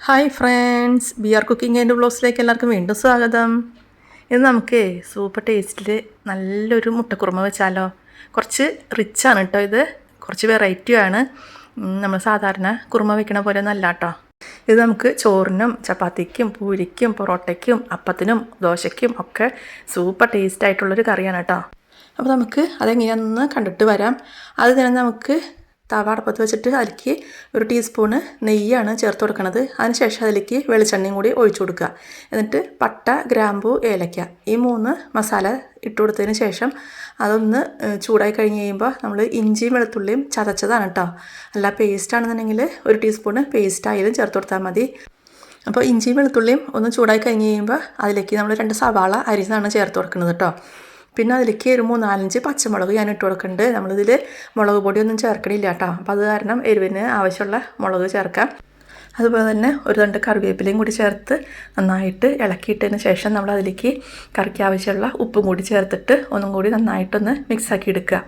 Hi friends B R cooking എന്റെ ബ്ലോഗ്സിലേക്ക് എല്ലാവർക്കും വീണ്ടും സ്വാഗതം. ഇന്ന് നമുക്ക് സൂപ്പർ ടേസ്റ്റിൽ നല്ലൊരു മുട്ടക്കുറുമ വെച്ചാലോ. കുറച്ച് റിച്ചാണ് കേട്ടോ ഇത്. കുറച്ച് വെറൈറ്റിയാണ് നമ്മൾ സാധാരണ കുറുമ വെക്കണ പോലെ നല്ല കേട്ടോ ഇത് നമുക്ക് ചോറിനും ചപ്പാത്തിക്കും പൂരിക്കും പൊറോട്ടയ്ക്കും അപ്പത്തിനും ദോശയ്ക്കും ഒക്കെ സൂപ്പർ ടേസ്റ്റ് ആയിട്ടുള്ളൊരു കറിയാണ് കേട്ടോ അപ്പോൾ നമുക്ക് അതെങ്ങനെയാണെന്ന് കണ്ടിട്ട് വരാം. അത് തന്നെ നമുക്ക് തവ വെച്ചിട്ട് അതിലേക്ക് ഒരു ടീസ്പൂണ് നെയ്യാണ് ചേർത്ത് കൊടുക്കുന്നത് അതിനുശേഷം അതിലേക്ക് വെളിച്ചെണ്ണയും കൂടി ഒഴിച്ചു കൊടുക്കുക. എന്നിട്ട് പട്ട ഗ്രാമ്പു ഏലക്ക ഈ മൂന്ന് മസാല ഇട്ട് കൊടുത്തതിന് ശേഷം അതൊന്ന് ചൂടായി കഴിഞ്ഞ് കഴിയുമ്പോൾ നമ്മൾ ഇഞ്ചിയും വെളുത്തുള്ളിയും ചതച്ചതാണ് കേട്ടോ അല്ല പേസ്റ്റ് ആണെന്നുണ്ടെങ്കിൽ ഒരു ടീസ്പൂണ് പേസ്റ്റ് ആയാലും ചേർത്ത് കൊടുത്താൽ മതി. അപ്പോൾ ഇഞ്ചിയും വെളുത്തുള്ളിയും ഒന്ന് ചൂടായി കഴിഞ്ഞ് കഴിയുമ്പോൾ അതിലേക്ക് നമ്മൾ രണ്ട് സവാള അരിഞ്ഞാണ് ചേർത്ത് കൊടുക്കുന്നത് കേട്ടോ പിന്നെ അതിലേക്ക് ഒരു മൂന്നാലഞ്ച് പച്ചമുളക് ഞാൻ ഇട്ട് കൊടുക്കുന്നുണ്ട്. നമ്മളിതിൽ മുളക് പൊടിയൊന്നും ചേർക്കണില്ല കേട്ടോ. അപ്പോൾ അത് കാരണം എരിവിന് ആവശ്യമുള്ള മുളക് ചേർക്കാം. അതുപോലെ തന്നെ ഒരു രണ്ട് കറിവേപ്പിലയും കൂടി ചേർത്ത് നന്നായിട്ട് ഇളക്കിയിട്ടതിന് ശേഷം നമ്മൾ അതിലേക്ക് കറിക്ക് ആവശ്യമുള്ള ഉപ്പും കൂടി ചേർത്തിട്ട് ഒന്നും കൂടി നന്നായിട്ടൊന്ന് മിക്സാക്കി എടുക്കുക.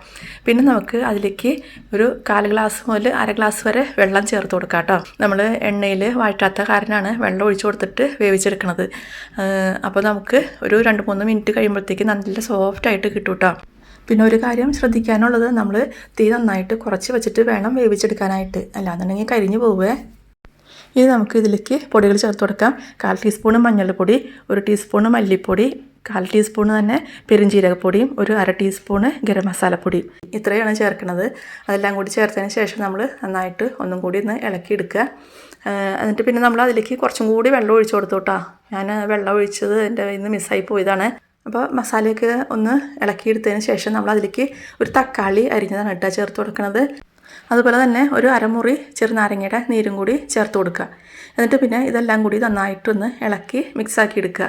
പിന്നെ നമുക്ക് അതിലേക്ക് ഒരു കാൽ ഗ്ലാസ് മുതൽ അര ഗ്ലാസ് വരെ വെള്ളം ചേർത്ത് കൊടുക്കുക കേട്ടോ. നമ്മൾ എണ്ണയിൽ വഴറ്റാത്ത കാരനാണ് വെള്ളം ഒഴിച്ചു കൊടുത്തിട്ട് വേവിച്ചെടുക്കുന്നത് അപ്പോൾ നമുക്ക് ഒരു രണ്ട് മൂന്ന് മിനിറ്റ് കഴിയുമ്പോഴത്തേക്ക് നല്ല സോഫ്റ്റായിട്ട് കിട്ടും കേട്ടോ. പിന്നെ ഒരു കാര്യം ശ്രദ്ധിക്കാനുള്ളത് നമ്മൾ തീ നന്നായിട്ട് കുറച്ച് വെച്ചിട്ട് വേണം വേവിച്ചെടുക്കാനായിട്ട്. അല്ലാന്നുണ്ടെങ്കിൽ കരിഞ്ഞു പോവേ. ഇനി നമുക്ക് ഇതിലേക്ക് പൊടികൾ ചേർത്ത് കൊടുക്കാം. കാൽ ടീസ്പൂണ് മഞ്ഞൾപ്പൊടി ഒരു ടീസ്പൂണ് മല്ലിപ്പൊടി കാൽ ടീസ്പൂണ് തന്നെ പെരുംജീരകപ്പൊടിയും ഒരു അര ടീസ്പൂണ് ഗരം മസാലപ്പൊടിയും. ഇത്രയാണ് ചേർക്കുന്നത്. അതെല്ലാം കൂടി ചേർത്തതിന് ശേഷം നമ്മൾ നന്നായിട്ട് ഒന്നും കൂടി ഒന്ന് ഇളക്കിയെടുക്കുക. എന്നിട്ട് പിന്നെ നമ്മൾ അതിലേക്ക് കുറച്ചും കൂടി വെള്ളം ഒഴിച്ചു കൊടുത്തു കേട്ടോ. ഞാൻ വെള്ളം ഒഴിച്ചത് എന്റെ ഇന്ന് മിസ്സായി പോയതാണ്. അപ്പോൾ മസാലയൊക്കെ ഒന്ന് ഇളക്കിയെടുത്തതിന് ശേഷം നമ്മൾ അതിലേക്ക് ഒരു തക്കാളി അരിഞ്ഞതാണ് കേട്ടോ ചേർത്ത് കൊടുക്കുന്നത് അതുപോലെ തന്നെ ഒരു അരമുറി ചെറുനാരങ്ങയുടെ നീരും കൂടി ചേർത്ത് കൊടുക്കുക. എന്നിട്ട് പിന്നെ ഇതെല്ലാം കൂടി നന്നായിട്ടൊന്ന് ഇളക്കി മിക്സാക്കി എടുക്കുക.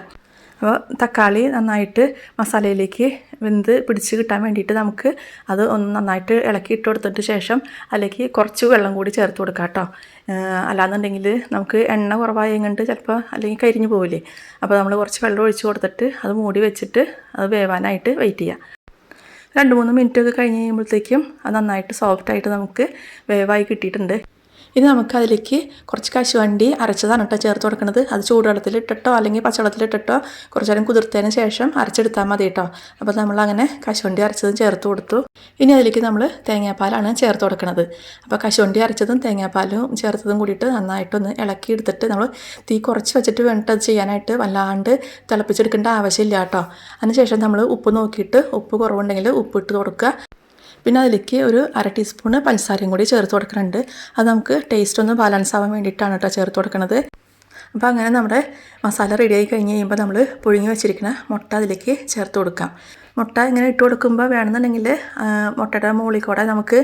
അപ്പോൾ തക്കാളി നന്നായിട്ട് മസാലയിലേക്ക് വെന്ത് പിടിച്ച് കിട്ടാൻ വേണ്ടിയിട്ട് നമുക്ക് അത് ഒന്ന് നന്നായിട്ട് ഇളക്കി ഇട്ട് കൊടുത്തിട്ട് ശേഷം അതിലേക്ക് കുറച്ച് വെള്ളം കൂടി ചേർത്ത് കൊടുക്കാം കേട്ടോ. അല്ലാന്നുണ്ടെങ്കിൽ നമുക്ക് എണ്ണ കുറവായി കണ്ട് ചിലപ്പോൾ അല്ലെങ്കിൽ കരിഞ്ഞു പോവില്ലേ. അപ്പോൾ നമ്മൾ കുറച്ച് വെള്ളം ഒഴിച്ച് കൊടുത്തിട്ട് അത് മൂടി വെച്ചിട്ട് അത് വേവാനായിട്ട് വെയിറ്റ് ചെയ്യാം രണ്ട് മൂന്ന് മിനിറ്റ് ഒക്കെ കഴിഞ്ഞ് കഴിയുമ്പോഴത്തേക്കും അത് നന്നായിട്ട് സോഫ്റ്റായിട്ട് നമുക്ക് വേവായി കിട്ടിയിട്ടുണ്ട്. ഇനി നമുക്ക് അതിലേക്ക് കുറച്ച് കശുവണ്ടി അരച്ചതാണ് കേട്ടോ ചേർത്ത് കൊടുക്കുന്നത്. അത് ചൂടുവെള്ളത്തിൽ ഇട്ടിട്ടോ അല്ലെങ്കിൽ പച്ചവെള്ളത്തിൽ ഇട്ടിട്ടോ കുറച്ച് നേരം കുതിർത്തതിന് ശേഷം അരച്ചെടുത്താൽ മതി കേട്ടോ. അപ്പോൾ നമ്മൾ അങ്ങനെ കശുവണ്ടി അരച്ചതും ചേർത്ത് കൊടുത്തു. ഇനി അതിലേക്ക് നമ്മൾ തേങ്ങാപ്പാലാണ് ചേർത്ത് കൊടുക്കുന്നത്. അപ്പോൾ കശുവണ്ടി അരച്ചതും തേങ്ങാപ്പാലും ചേർത്തതും കൂടിയിട്ട് നന്നായിട്ടൊന്ന് ഇളക്കി എടുത്തിട്ട് നമ്മൾ തീ കുറച്ച് വെച്ചിട്ട് വേണ്ടിട്ട് അത് ചെയ്യാനായിട്ട് വല്ലാണ്ട് തിളപ്പിച്ചെടുക്കേണ്ട ആവശ്യമില്ല കേട്ടോ. അതിനുശേഷം നമ്മൾ ഉപ്പ് നോക്കിയിട്ട് ഉപ്പ് കുറവുണ്ടെങ്കിൽ ഉപ്പ് ഇട്ട് കൊടുക്കുക. പിന്നെ അതിലേക്ക് ഒരു അര ടീസ്പൂണ് പഞ്ചസാരയും കൂടി ചേർത്ത് കൊടുക്കുന്നുണ്ട്. അത് നമുക്ക് ടേസ്റ്റ് ഒന്ന് ബാലൻസ് ആവാൻ വേണ്ടിയിട്ടാണ് കേട്ടോ ചേർത്ത് കൊടുക്കുന്നത് അപ്പോൾ അങ്ങനെ നമ്മുടെ മസാല റെഡിയായി കഴിഞ്ഞ് കഴിയുമ്പോൾ നമ്മൾ പുഴുങ്ങി വെച്ചിരിക്കുന്ന മുട്ട അതിലേക്ക് ചേർത്ത് കൊടുക്കാം. മുട്ട ഇങ്ങനെ ഇട്ട് കൊടുക്കുമ്പോൾ വേണമെന്നുണ്ടെങ്കിൽ മുട്ടയുടെ മുകളിൽ കൂടെ നമുക്ക്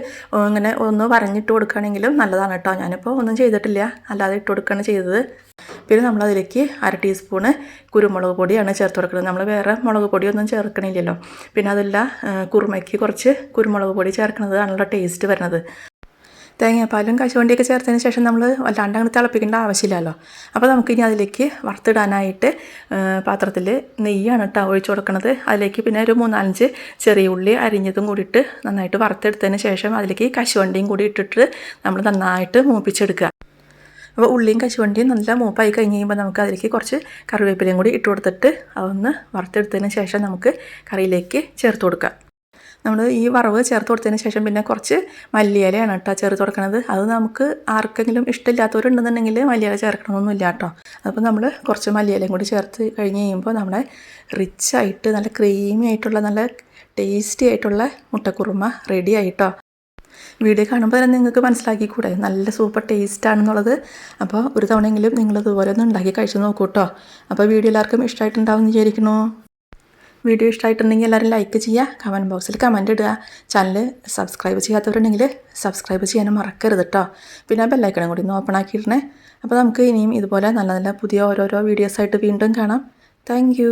ഇങ്ങനെ ഒന്ന് വരഞ്ഞിട്ട് കൊടുക്കുകയാണെങ്കിലും നല്ലതാണ് കേട്ടോ ഞാനിപ്പോൾ ഒന്നും ചെയ്തിട്ടില്ല. അല്ലാതെ ഇട്ട് കൊടുക്കുകയാണ് ചെയ്തത്. പിന്നെ നമ്മളതിലേക്ക് അര ടീസ്പൂണ് കുരുമുളക് പൊടിയാണ് ചേർത്ത് കൊടുക്കുന്നത്. നമ്മൾ വേറെ മുളക് പൊടിയൊന്നും ചേർക്കണില്ലല്ലോ. പിന്നെ അതല്ല കുറുമയ്ക്ക് കുറച്ച് കുരുമുളക് പൊടി ചേർക്കുന്നതാണല്ലോ ടേസ്റ്റ് വരുന്നത്. തേങ്ങാപ്പാലും കശുവണ്ടിയൊക്കെ ചേർത്തതിന് ശേഷം നമ്മൾ വല്ലാണ്ട് അങ്ങനെ തിളപ്പിക്കേണ്ട ആവശ്യമില്ലല്ലോ. അപ്പോൾ നമുക്കിനി അതിലേക്ക് വറുത്തിടാനായിട്ട് പാത്രത്തിൽ നെയ്യാണ് കേട്ടോ ഒഴിച്ചു കൊടുക്കുന്നത് അതിലേക്ക് പിന്നെ ഒരു മൂന്നാലഞ്ച് ചെറിയ ഉള്ളി അരിഞ്ഞതും കൂടിയിട്ട് നന്നായിട്ട് വറുത്തെടുത്തതിന് ശേഷം അതിലേക്ക് കശുവണ്ടിയും കൂടി ഇട്ടിട്ട് നമ്മൾ നന്നായിട്ട് മൂപ്പിച്ചെടുക്കുക. അപ്പോൾ ഉള്ളിയും കശുവണ്ടിയും നല്ല മൂപ്പായി കഴിഞ്ഞ് കഴിയുമ്പോൾ നമുക്ക് അതിലേക്ക് കുറച്ച് കറിവേപ്പിലയും കൂടി ഇട്ട് കൊടുത്തിട്ട് അതൊന്ന് വറുത്തെടുത്തതിന് ശേഷം നമുക്ക് കറിയിലേക്ക് ചേർത്ത് കൊടുക്കാം. നമ്മൾ ഈ വറവ് ചേർത്ത് കൊടുത്തതിന് ശേഷം പിന്നെ കുറച്ച് മല്ലിയിലയാണ് കേട്ടോ ചേർത്ത് കൊടുക്കണത്. അത് നമുക്ക് ആർക്കെങ്കിലും ഇഷ്ടമില്ലാത്തവരുണ്ടെന്നുണ്ടെങ്കിൽ മല്ലിയില ചേർക്കണമെന്നൊന്നുമില്ല കേട്ടോ. അപ്പോൾ നമ്മൾ കുറച്ച് മല്ലിയിലയും കൂടി ചേർത്ത് കഴിഞ്ഞ് കഴിയുമ്പോൾ നമ്മുടെ റിച്ചായിട്ട് നല്ല ക്രീമി ആയിട്ടുള്ള നല്ല ടേസ്റ്റി ആയിട്ടുള്ള മുട്ടക്കുറുമ റെഡി ആയിട്ടോ വീഡിയോ കാണുമ്പോൾ തന്നെ നിങ്ങൾക്ക് മനസ്സിലാക്കിക്കൂടെ? നല്ല സൂപ്പർ ടേസ്റ്റ് ആണെന്നുള്ളത് അപ്പോൾ ഒരു തവണയെങ്കിലും നിങ്ങൾ ഇതുപോലെ ഒന്ന് ഉണ്ടാക്കി കഴിച്ചു നോക്കൂ കേട്ടോ. അപ്പോൾ വീഡിയോ എല്ലാവർക്കും ഇഷ്ടമായിട്ടുണ്ടാവും എന്ന് വീഡിയോ ഇഷ്ടമായിട്ടുണ്ടെങ്കിൽ എല്ലാവരും ലൈക്ക് ചെയ്യുക കമന്റ് ബോക്സിൽ കമന്റ് ഇടുക. ചാനൽ സബ്സ്ക്രൈബ് ചെയ്യാത്തവരുണ്ടെങ്കിൽ സബ്സ്ക്രൈബ് ചെയ്യാനും മറക്കരുത് കേട്ടോ. പിന്നെ ആ ബെല്ലൈക്കണം കൂടി ഒന്ന് ഓപ്പൺ ആക്കിയിടണേ. അപ്പോൾ നമുക്ക് ഇനിയും ഇതുപോലെ നല്ല നല്ല പുതിയ ഓരോരോ വീഡിയോസായിട്ട് വീണ്ടും കാണാം. താങ്ക്